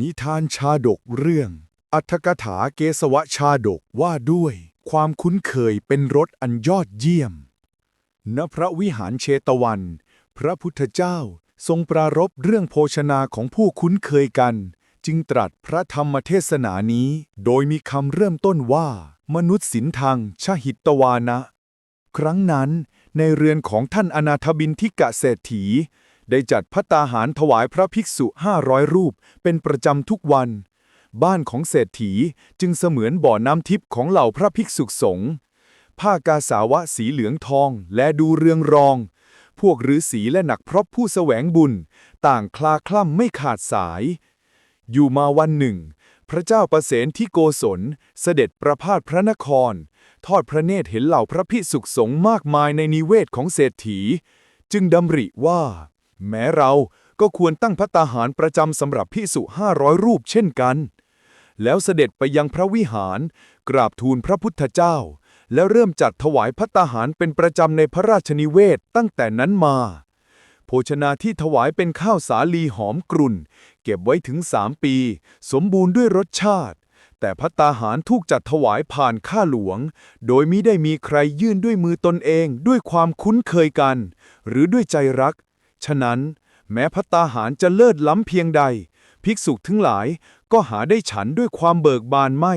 นิทานชาดกเรื่อง อัตถกถาเกสวชาดกว่าด้วย ความคุ้นเคยเป็นรสอันยอดเยี่ยม ณ พระวิหารเชตวัน พระพุทธเจ้าทรงปรารภเรื่องโภชนาของผู้คุ้นเคยกัน จึงตรัสพระธรรมเทศนานี้ โดยมีคำเริ่มต้นว่า มนุษย์สินทางชหิตวานะ ครั้งนั้นในเรือนของท่านอนาถบินทิกะเศรษฐี ได้จัดพัตตาหารถวายพระภิกษุห้าร้อยรูป เป็นประจำทุกวัน บ้านของเศรษฐีจึงเสมือนบ่อน้ำทิพย์ของเหล่าพระภิกษุสงฆ์ผ้ากาสาวะสีเหลืองทองและดูเรืองรอง พวกฤาษีและหนักพรตผู้แสวงบุญ ต่างคลาคล่ำไม่ขาดสาย อยู่มาวันหนึ่ง พระเจ้าประเสนที่โกศลเสด็จประพาสพระนคร ทอดพระเนตรเห็นเหล่าพระพิสุสงฆ์มากมายในนิเวศของเศรษฐี จึงดำริว่า แม้เราก็ควรตั้งพัตตาหารประจำสำหรับพิสุห้าร้อยรูปเช่นกัน แล้วเสด็จไปยังพระวิหาร กราบทูลพระพุทธเจ้า แล้วเริ่มจัดถวายพัตตาหารเป็นประจำในพระราชนิเวศตั้งแต่นั้นมา โภชนาที่ถวายเป็นข้าวสาลีหอมกรุ่น เก็บไว้ถึงสามปี สมบูรณ์ด้วยรสชาติ แต่พัตตาหารถูกจัดถวายผ่านข้าหลวง โดยมิได้มีใครยื่นด้วยมือตนเองด้วยความคุ้นเคยกัน หรือด้วยใจรัก ฉะนั้น แม้พัตตาหารจะเลิศล้ำเพียงใด ภิกษุทั้งหลายก็หาได้ฉันด้วยความเบิกบานไม่